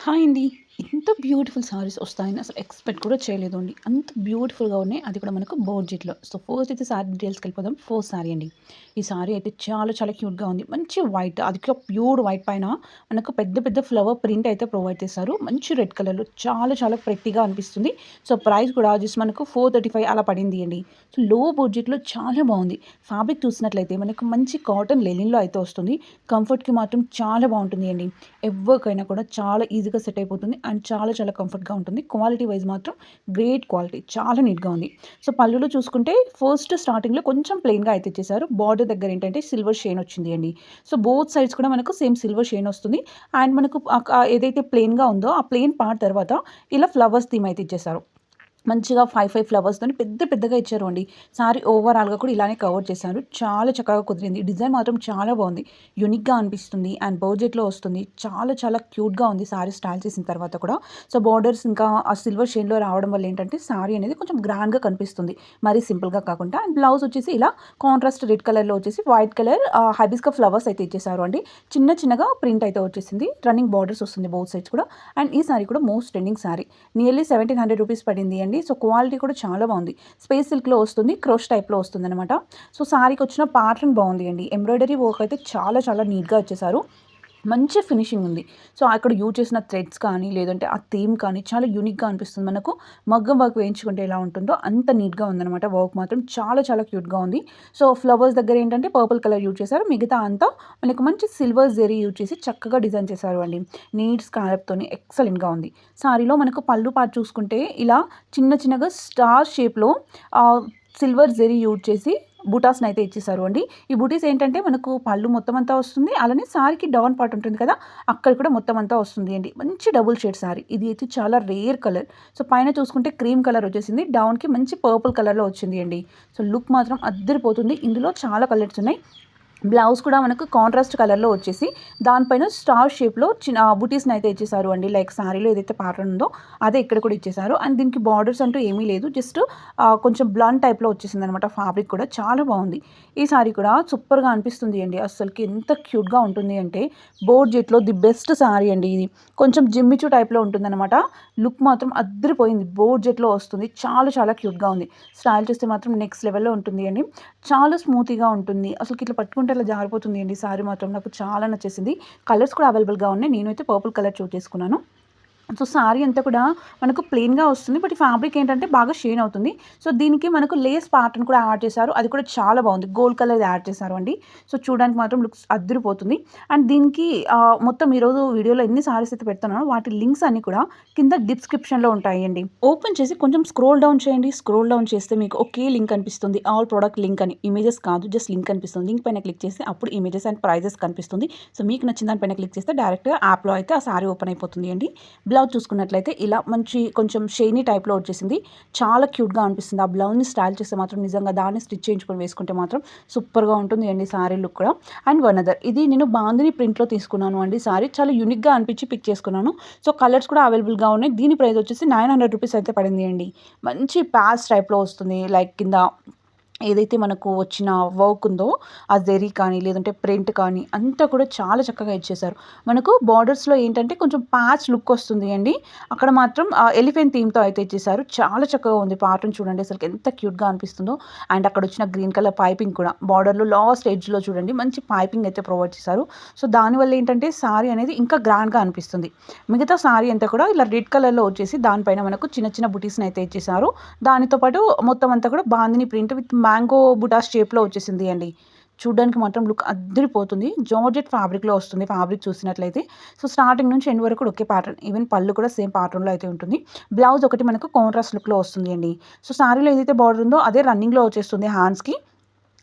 Hi అండి. ఇంత beautiful saris వస్తాయని అసలు ఎక్స్‌పెక్ట్ కూడా చేయలేదు అండి. అంత బ్యూటిఫుల్‌గా ఉన్నాయి. అది కూడా మనకు బోర్జెట్‌లో. సో, ఫస్ట్ అయితే సారీ డీటెయిల్స్‌కెళ్ళిపోదాం. ఫోర్ సారీ అండి. ఈ సారీ అయితే చాలా చాలా క్యూట్‌గా ఉంది. మంచి వైట్ అది ప్యూర్ వైట్ పైన మనకు పెద్ద పెద్ద ఫ్లవర్ ప్రింట్ అయితే ప్రొవైడ్ చేశారు. మంచి రెడ్ కలర్‌లో చాలా చాలా ప్రతిగా అనిపిస్తుంది. సో, ప్రైస్ కూడా జస్ట్ మనకు 435 అలా పడింది అండి. సో, లో బడ్జెట్‌లో చాలా బాగుంది. ఫ్యాబ్రిక్ చూసినట్లయితే మనకు మంచి కాటన్ లెనిన్‌లో అయితే వస్తుంది. కంఫర్ట్‌కి మాత్రం చాలా బాగుంటుంది అండి. ఎవరికైనా కూడా చాలా ఈజీగా సెట్ అయిపోతుంది. అండ్ చాలా చాలా కంఫర్ట్‌గా ఉంటుంది. క్వాలిటీ వైస్ మాత్రం గ్రేట్ క్వాలిటీ. చాలా నీట్‌గా ఉంది. సో, పళ్ళులో చూసుకుంటే ఫస్ట్ స్టార్టింగ్‌లో కొంచెం ప్లెయిన్‌గా అయితే ఇచ్చేసారు. బార్డర్ దగ్గర ఏంటంటే సిల్వర్ షేన్ వచ్చింది అండి. సో, బోత్ సైడ్స్ కూడా మనకు సేమ్ సిల్వర్ షేన్ వస్తుంది. అండ్ మనకు ఏదైతే ప్లెయిన్‌గా ఉందో ఆ ప్లెయిన్ పార్ట్ తర్వాత ఇలా ఫ్లవర్స్ థీమ్ అయితే ఇచ్చేసారు. మంచిగా ఫైవ్ ఫైవ్ ఫ్లవర్స్తో పెద్ద పెద్దగా ఇచ్చారు అండి. సారీ ఓవరాల్‌గా కూడా ఇలానే కవర్ చేశారు. చాలా చక్కగా కుదిరింది. డిజైన్ మాత్రం చాలా బాగుంది. యూనిక్‌గా అనిపిస్తుంది. అండ్ బడ్జెట్‌లో వస్తుంది. చాలా చాలా క్యూట్‌గా ఉంది సారీ స్టైల్ చేసిన తర్వాత కూడా. సో, బార్డర్స్ ఇంకా ఆ సిల్వర్ షేడ్‌లో రావడం వల్ల ఏంటంటే సారీ అనేది కొంచెం గ్రాండ్‌గా కనిపిస్తుంది. మరీ సింపుల్‌గా కాకుండా అండ్ బ్లౌజ్ వచ్చేసి ఇలా కాంట్రాస్ట్ రెడ్ కలర్‌లో వచ్చేసి వైట్ కలర్ హైబిస్కా ఫ్లవర్స్ అయితే ఇచ్చేసారు అండి. చిన్న చిన్నగా ప్రింట్ అయితే వచ్చేసింది. రన్నింగ్ బార్డర్స్ వస్తుంది బోత్ సైడ్స్ కూడా. అండ్ ఈ సారీ కూడా most trending sari. Nearly 1700 rupees పడింది అండి. సో, క్వాలిటీ కూడా చాలా బాగుంది. స్పేస్ సిల్క్‌లో వస్తుంది. క్రోష్ టైప్‌లో వస్తుందనమాట. సో, శారీకి వచ్చిన ప్యాటర్న్ బాగుంది అండి. ఎంబ్రాయిడరీ వర్క్ అయితే చాలా చాలా నీట్‌గా వచ్చేసారు మంచి ఫినిషింగ్ ఉంది. సో, అక్కడ యూజ్ చేసిన థ్రెడ్స్ కానీ లేదంటే ఆ థీమ్ కానీ చాలా యూనిక్‌గా అనిపిస్తుంది మనకు. మగ్గం వర్క్ వేయించుకుంటే ఎలా ఉంటుందో అంత నీట్‌గా ఉందన్నమాట వర్క్ మాత్రం చాలా చాలా క్యూట్‌గా ఉంది. సో, ఫ్లవర్స్ దగ్గర ఏంటంటే పర్పుల్ కలర్ యూజ్ చేశారు. మిగతా అంతా మనకు మంచి సిల్వర్ జెరీ యూజ్ చేసి చక్కగా డిజైన్ చేశారు అండి. నీట్ స్కాలప్‌తోని ఎక్సలెంట్‌గా ఉంది. సారీలో మనకు పళ్ళు పాటు చూసుకుంటే ఇలా చిన్న చిన్నగా స్టార్ షేప్‌లో సిల్వర్ జెరీ యూజ్ చేసి బూటాస్ని అయితే ఇచ్చేసారు అండి. ఈ బూటీస్ ఏంటంటే మనకు పళ్ళు మొత్తం అంతా వస్తుంది. అలానే సారీకి డౌన్ పార్ట్ ఉంటుంది కదా! అక్కడ కూడా మొత్తం అంతా వస్తుంది అండి. మంచి డబుల్ షేడ్ సారీ. ఇది అయితే చాలా రేర్ కలర్. సో, పైన చూసుకుంటే క్రీమ్ కలర్ వచ్చేసింది. డౌన్‌కి మంచి పర్పుల్ కలర్‌లో వచ్చింది అండి. సో, లుక్ మాత్రం అద్దరిపోతుంది ఇందులో చాలా కలర్స్ ఉన్నాయి. బ్లౌజ్ కూడా మనకు కాంట్రాస్ట్ కలర్‌లో వచ్చేసి దానిపైన స్టార్ షేప్‌లో చిన్న బుటీస్‌ని అయితే ఇచ్చేసారు అండి. లైక్ సారీలో ఏదైతే ప్యాటర్న్ ఉందో అదే ఇక్కడ కూడా ఇచ్చేసారు. అండ్ దీనికి బార్డర్స్ అంటూ ఏమీ లేదు. జస్ట్ కొంచెం బ్లన్ టైప్‌లో వచ్చేసింది అనమాట ఫ్యాబ్రిక్ కూడా చాలా బాగుంది. ఈ సారీ కూడా సూపర్‌గా అనిపిస్తుంది అండి. అస్సలకి ఎంత క్యూట్‌గా ఉంటుంది అంటే బోర్డ్ జెట్లో ది బెస్ట్ సారీ అండి ఇది. కొంచెం జిమ్మిచు టైప్‌లో ఉంటుందనమాట. లుక్ మాత్రం అద్రిపోయింది బోర్డ్ జెట్లో వస్తుంది. చాలా చాలా క్యూట్‌గా ఉంది. స్టైల్ చూస్తే మాత్రం నెక్స్ట్ లెవెల్‌లో ఉంటుంది అండి. చాలా స్మూతీగా ఉంటుంది. అసలు ఇట్లా పట్టుకుంటే అలా జారిపోతుంది అండి సారీ మాత్రం. నాకు చాలా నచ్చేసింది. కలర్స్ కూడా అవైలబుల్‌గా ఉన్నాయి. నేనైతే పర్పుల్ కలర్ చూస్ చేసుకున్నాను. సో, సారీ అంతా కూడా మనకు ప్లెయిన్‌గా వస్తుంది. బట్ ఈ ఫ్యాబ్రిక్ ఏంటంటే బాగా షేన్ అవుతుంది. సో, దీనికి మనకు లేస్ ప్యాటర్న్ కూడా యాడ్ చేశారు. అది కూడా చాలా బాగుంది. గోల్డ్ కలర్ యాడ్ చేశారు అండి. సో, చూడడానికి మాత్రం లుక్స్ అద్దరిపోతుంది అండ్ దీనికి మొత్తం ఈరోజు వీడియోలో ఎన్ని సారీస్ అయితే పెడుతున్నాను వాటి లింక్స్ అన్నీ కూడా కింద డిస్క్రిప్షన్‌లో ఉంటాయండి. ఓపెన్ చేసి కొంచెం స్క్రోల్ డౌన్ చేయండి. స్క్రోల్ డౌన్ చేస్తే మీకు ఒకే లింక్ అనిపిస్తుంది ఆల్ ప్రోడక్ట్ లింక్ అని. ఇమేజెస్ కాదు జస్ట్ లింక్ అనిపిస్తుంది లింక్ పైన క్లిక్ చేస్తే అప్పుడు ఇమేజెస్ అండ్ ప్రైజెస్ కనిపిస్తుంది. సో, మీకు నచ్చిన దాని పైన క్లిక్ చేస్తే డైరెక్ట్‌గా యాప్‌లో అయితే ఆ సారీ ఓపెన్ అయిపోతుంది అండి. బ్లౌజ్ చూసుకున్నట్లయితే ఇలా మంచి కొంచెం షైనీ టైప్‌లో వచ్చేసింది. చాలా క్యూట్‌గా అనిపిస్తుంది. ఆ బ్లౌజ్‌ని స్టైల్ చేస్తే మాత్రం నిజంగా దాన్ని స్టిచ్ చేయించుకొని వేసుకుంటే మాత్రం సూపర్‌గా ఉంటుంది అండి సారీ లుక్ కూడా. అండ్ వన్ అదర్ ఇది నేను బాందిని ప్రింట్‌లో తీసుకున్నాను అండి సారీ. చాలా యూనిక్‌గా అనిపించి పిక్ చేసుకున్నాను. సో, కలర్స్ కూడా అవైలబుల్‌గా ఉన్నాయి. దీని ప్రైస్ వచ్చేసి 900 రూపీస్ అయితే పడింది అండి. మంచి ప్యాస్ టైప్‌లో వస్తుంది. లైక్ కింద ఏదైతే మనకు వచ్చిన వర్క్ ఉందో ఆ జెరీ కానీ లేదంటే ప్రింట్ కానీ అంతా కూడా చాలా చక్కగా ఇచ్చేసారు. మనకు బార్డర్స్‌లో ఏంటంటే కొంచెం ప్యాచ్ లుక్ వస్తుంది అండి. అక్కడ మాత్రం ఎలిఫెంట్ థీమ్‌తో అయితే ఇచ్చేసారు. చాలా చక్కగా ఉంది. పాటను చూడండి అసలు ఎంత క్యూట్‌గా అనిపిస్తుందో. అండ్ అక్కడ వచ్చిన గ్రీన్ కలర్ పైపింగ్ కూడా బార్డర్‌లో లాస్ట్ ఎడ్జ్‌లో చూడండి మంచి పైపింగ్ అయితే ప్రొవైడ్ చేశారు. సో, దానివల్ల ఏంటంటే సారీ అనేది ఇంకా గ్రాండ్‌గా అనిపిస్తుంది. మిగతా సారీ అంతా కూడా ఇలా రెడ్ కలర్‌లో వచ్చేసి దానిపైన మనకు చిన్న చిన్న బుటీస్‌ని అయితే ఇచ్చేసారు. దానితో పాటు మొత్తం అంతా కూడా బాందిని ప్రింట్ విత్ మ్యాంగో బుటాస్ షేప్‌లో వచ్చేసింది అండి. చూడ్డానికి మాత్రం లుక్ అద్దరిపోతుంది జార్జెట్ ఫ్యాబ్రిక్‌లో వస్తుంది ఫ్యాబ్రిక్ చూసినట్లయితే. సో, స్టార్టింగ్ నుంచి ఎండ్ వరకు కూడా ఒకే ప్యాటర్న్. ఈవెన్ పళ్ళు కూడా సేమ్ ప్యాటర్న్‌లో అయితే ఉంటుంది. బ్లౌజ్ ఒకటి మనకు కాంట్రాస్ట్ లుక్‌లో వస్తుంది అండి. సో, శారీలో ఏదైతే బార్డర్ ఉందో అదే రన్నింగ్‌లో వచ్చేస్తుంది హ్యాండ్స్‌కి.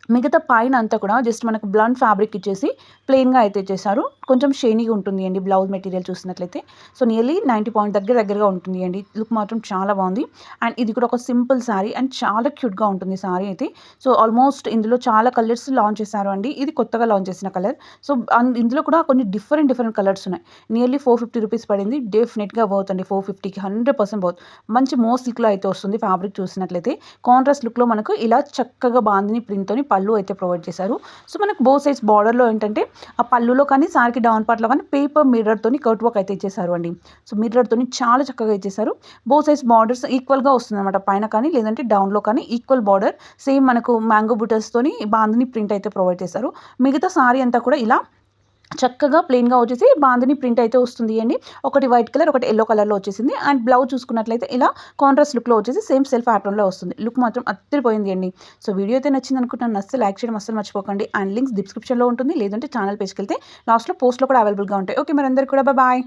మిగతా పైన అంతా కూడా జస్ట్ మనకు బ్లంట్ ఫ్యాబ్రిక్ ఇచ్చేసి ప్లెయిన్‌గా అయితే చేశారు కొంచెం షేనీగా ఉంటుంది అండి బ్లౌజ్ మెటీరియల్ చూసినట్లయితే. సో, నియర్లీ 90 పాయింట్ దగ్గర దగ్గరగా ఉంటుంది అండి. లుక్ మాత్రం చాలా బాగుంది. అండ్ ఇది కూడా ఒక సింపుల్ సారీ అండ్ చాలా క్యూట్‌గా ఉంటుంది సారీ అయితే. సో, ఆల్మోస్ట్ ఇందులో చాలా కలర్స్ లాంచ్ చేశారు అండి. ఇది కొత్తగా లాంచ్ చేసిన కలర్. సో, ఇందులో కూడా కొన్ని డిఫరెంట్ డిఫరెంట్ కలర్స్ ఉన్నాయి. నియర్లీ 450 రూపీస్ పడింది. డెఫినెట్గా వర్త్ అండి. 450కి 100% వర్త్. మంచి మో లుక్లో అయితే వస్తుంది ఫ్యాబ్రిక్ చూసినట్లయితే. కాంట్రాస్ట్ లుక్‌లో మనకు ఇలా చక్కగా బాందిని ప్రింట్‌తోని పళ్ళు అయితే ప్రొవైడ్ చేశారు. సో మనకు బో సైజ్ బార్డర్లో ఏంటంటే ఆ పళ్ళులో కానీ సారికి డౌన్ పార్ట్లో కానీ పేపర్ మిర్రర్తోని కట్ వర్క్ అయితే ఇచ్చేసారు అండి. సో మిర్రర్తోని చాలా చక్కగా ఇచ్చేసారు బో సైజ్ బార్డర్స్ ఈక్వల్గా వస్తుంది అనమాట పైన కానీ లేదంటే డౌన్లో కానీ ఈక్వల్ బార్డర్ సేమ్ మనకు మ్యాంగో బుటర్స్తోని బాందిని ప్రింట్ అయితే ప్రొవైడ్ చేశారు. మిగతా సారీ అంతా కూడా ఇలా చక్కగా ప్లెయిన్గా వచ్చేసి బాందిని ప్రింట్ అయితే వస్తుంది అండి. ఒకటి వైట్ కలర్ ఒకటి ఎల్లో కలర్లో వచ్చేసింది. అండ్ బ్లౌజ్ చూసుకున్నట్లయితే ఇలా కాంట్రాస్ట్ లుక్లో వచ్చేసి సేమ్ సెల్ఫ్ ఆటంలో వస్తుంది. లుక్ మాత్రం అత్తిరిపోయింది అండి. సో వీడియో అయితే నచ్చింది అనుకుంటున్నాను. నచ్చితే లైక్ చేయడం అస్సలు మర్చిపోకండి. అండ్ లింక్స్ డిస్క్రిప్షన్లో ఉంటుంది. లేదంటే ఛానల్ పేజ్కి వెళ్తే లాస్ట్లో పోస్ట్లో కూడా అవైలబుల్గా ఉంటాయి. ఓకే మరి అందరికీ కూడా బాయ్